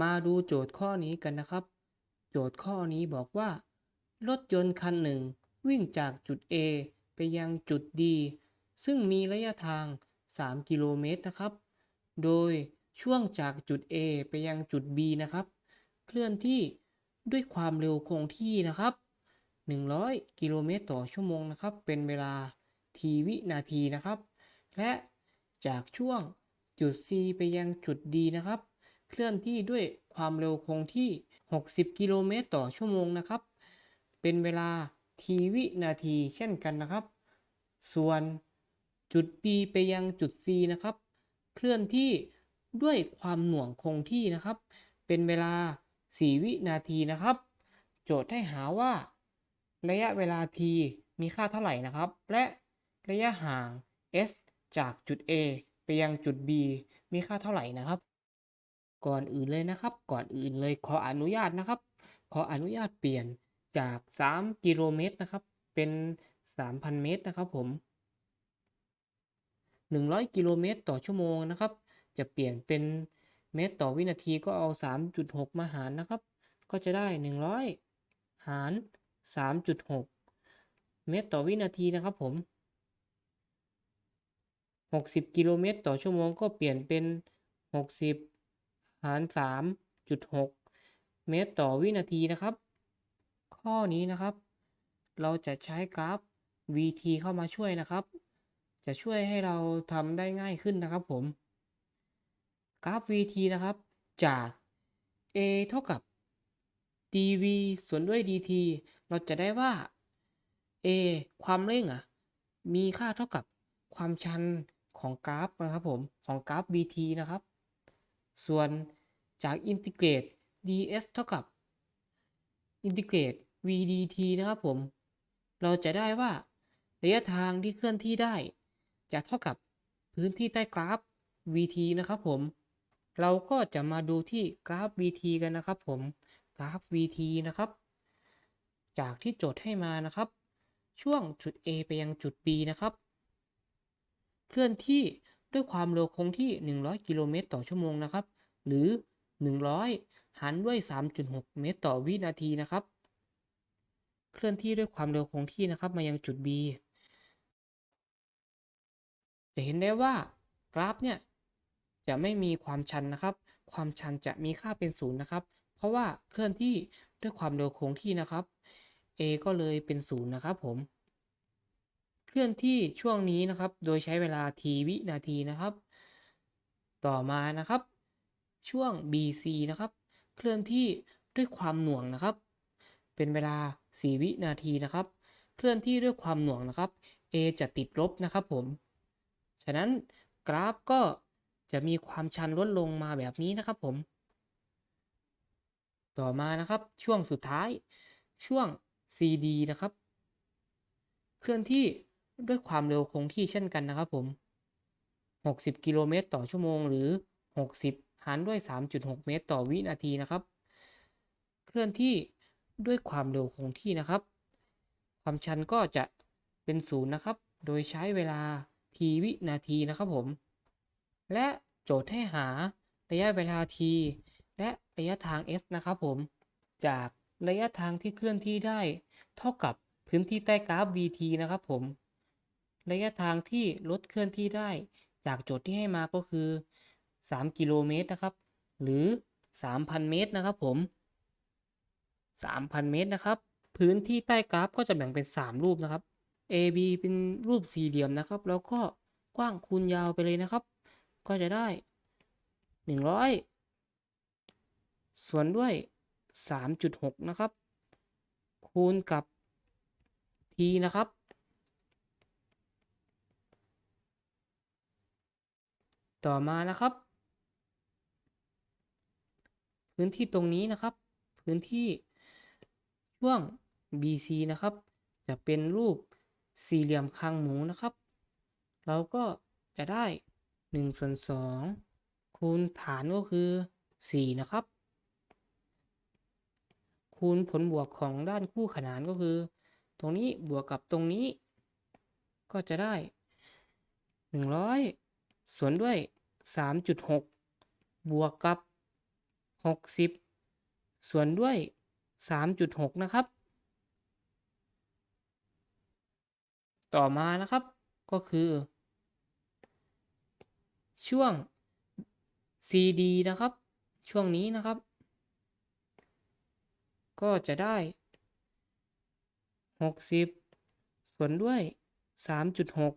มาดูโจทย์ข้อนี้กันนะครับ โจทย์ข้อนี้บอกว่า รถยนต์คันหนึ่ง วิ่งจากจุด A ไปยังจุด D ซึ่งมีระยะทาง 3 กิโลเมตรนะครับ โดยช่วงจากจุด A ไปยังจุด B นะครับ เคลื่อนที่ด้วยความเร็วคงที่นะครับ 100 กิโลเมตรต่อชั่วโมงนะครับ เป็นเวลา t วินาทีนะครับ และจากช่วงจุด C ไปยังจุด D นะครับ เคลื่อนที่ด้วยความเร็วคงที่ 60 กิโลเมตรต่อชั่วโมงนะครับ เป็นเวลา t วินาทีเช่นกันนะครับ ส่วนจุด B ไปยังจุด C นะครับ เคลื่อนที่ด้วยความหน่วงคงที่นะครับ เป็นเวลา 4 วินาทีนะครับ โจทย์ให้หาว่า ระยะเวลา t มีค่าเท่าไหร่นะครับ และระยะห่าง s จากจุด A ไปยังจุด B มีค่าเท่าไหร่นะครับ ก่อนอื่นเลยนะครับ ก่อนอื่นเลยขออนุญาตนะครับ ขออนุญาตเปลี่ยนจาก 3 กิโลเมตรนะครับ เป็น 3,000 เมตรนะครับผม 100 กิโลเมตรต่อชั่วโมงนะครับ จะเปลี่ยนเป็นเมตรต่อวินาทีก็เอา 3.6 มาหารนะครับ ก็จะได้ 100 หาร 3.6 เมตรต่อวินาทีนะครับผม 60 กิโลเมตรต่อชั่วโมงก็เปลี่ยนเป็น 60 หาร 3.6 เมตรต่อวินาทีนะครับ ข้อนี้นะครับ เราจะใช้กราฟ VT เข้ามาช่วยนะครับ จะช่วยให้เราทำได้ง่ายขึ้นนะครับผม กราฟ VT นะครับ จาก A เท่ากับ dv ส่วนด้วย dt เราจะได้ว่า A ความเร่งอะ มีค่าเท่ากับความชันของกราฟนะครับผม ของกราฟ VT นะครับ ส่วนจากอินทิเกรต ds เท่ากับอินทิเกรต vdt นะครับผม เราจะได้ว่าระยะทางที่เคลื่อนที่ได้ จะเท่ากับพื้นที่ใต้กราฟ vt นะครับผม เราก็จะมาดูที่กราฟ vt กันนะครับผม กราฟ vt นะครับ จากที่โจทย์ให้มานะครับ ช่วงจุด A ไปยังจุด B นะครับ เคลื่อนที่ ด้วยความเร็วคงที่ 100 กิโลเมตรต่อชั่วโมงนะครับ หรือ 100 หารด้วย 3.6 เมตรต่อวินาทีนะครับ เคลื่อนที่ด้วยความเร็วคงที่นะครับ มายังจุด B จะเห็นได้ว่ากราฟเนี่ยจะไม่มีความชันนะครับ ความชันจะมีค่าเป็นศูนย์นะครับ เพราะว่าเคลื่อนที่ด้วยความเร็วคงที่นะครับ A ก็เลยเป็นศูนย์นะครับผม เคลื่อนที่ช่วงนี้นะครับ โดยใช้เวลา t วินาทีนะครับ ต่อมานะครับ ช่วง BC นะครับ เคลื่อนที่ด้วยความหน่วงนะครับ เป็นเวลา 4 วินาทีนะครับ เคลื่อนที่ด้วยความหน่วงนะครับ A จะติดลบนะครับผม ฉะนั้นกราฟก็จะมีความชันลดลงมาแบบนี้นะครับผม ต่อมานะครับช่วงสุดท้ายช่วง CD นะครับ เคลื่อนที่ ด้วยความเร็วคงที่เช่นกันนะครับผม 60 กิโลเมตรต่อชั่วโมงหรือ 60 หารด้วย 3.6 เมตรต่อวินาทีนะครับ เคลื่อนที่ด้วยความเร็วคงที่นะครับ ความชันก็จะเป็นศูนย์นะครับ โดยใช้เวลา t วินาทีนะครับผม และโจทย์ให้หาระยะเวลา t และระยะทาง s นะครับผม จากระยะทางที่เคลื่อนที่ได้ เท่ากับพื้นที่ใต้กราฟ vt นะครับผม ระยะทางที่รถเคลื่อนที่ได้ จากโจทย์ที่ให้มาก็คือ 3 กิโลเมตรนะครับ หรือ 3,000 เมตรนะครับผม 3,000 เมตรนะครับ พื้นที่ใต้กราฟก็จะแบ่งเป็น 3 รูปนะครับ AB เป็นรูปสี่เหลี่ยมนะครับ แล้วก็กว้างคูณยาวไปเลยนะครับ ก็จะได้ 100 ส่วนด้วย 3.6 นะครับ คูณกับ t นะครับ ต่อมานะครับ พื้นที่ตรงนี้นะครับ พื้นที่ช่วง BC นะครับ จะเป็นรูปสี่เหลี่ยมคางหมูนะครับ เราก็จะได้1ส่วน2คูณฐานก็คือ 4 นะครับ คูณผลบวกของด้านคู่ขนานก็คือ ตรงนี้บวกกับตรงนี้ ก็จะได้ 100 ส่วนด้วย 3.6 บวกกับ 60 ส่วนด้วย 3.6 นะครับ ต่อมานะครับก็คือ ช่วง CD นะครับ ช่วงนี้นะครับ ก็จะได้ 60 ส่วนด้วย 3.6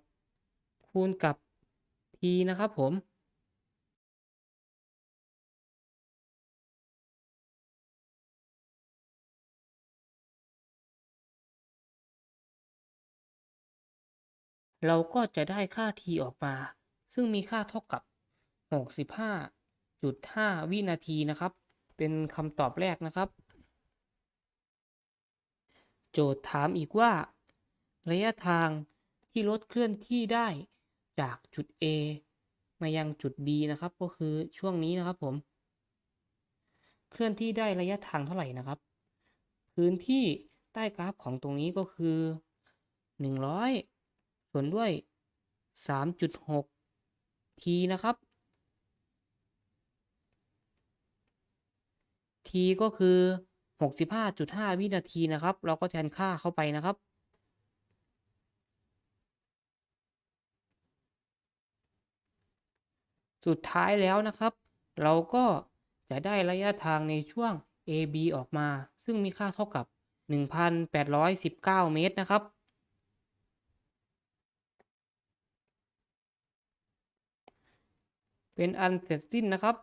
คูณกับ t นะครับผมเราก็จะได้ค่า t ออกมา ซึ่งมีค่าเท่ากับ 65.5 วินาทีนะครับ เป็นคำตอบแรกนะครับ โจทย์ถามอีกว่า ระยะทางที่รถเคลื่อนที่ได้ จากจุด A มายังจุด B นะครับ ก็คือช่วงนี้นะครับผม เคลื่อนที่ได้ระยะทางเท่าไหร่นะครับ พื้นที่ใต้กราฟของตรงนี้ก็คือ 100 ส่วนด้วย 3.6 t นะครับ t ก็คือ 65.5 วินาทีนะครับ เราก็แทนค่าเข้าไปนะครับ สุดท้ายแล้วนะครับ เราก็จะได้ระยะทางในช่วง AB ออกมา ซึ่งมีค่าเท่ากับ 1,819 เมตรนะครับ เป็นอันเสร็จสิ้นนะครับ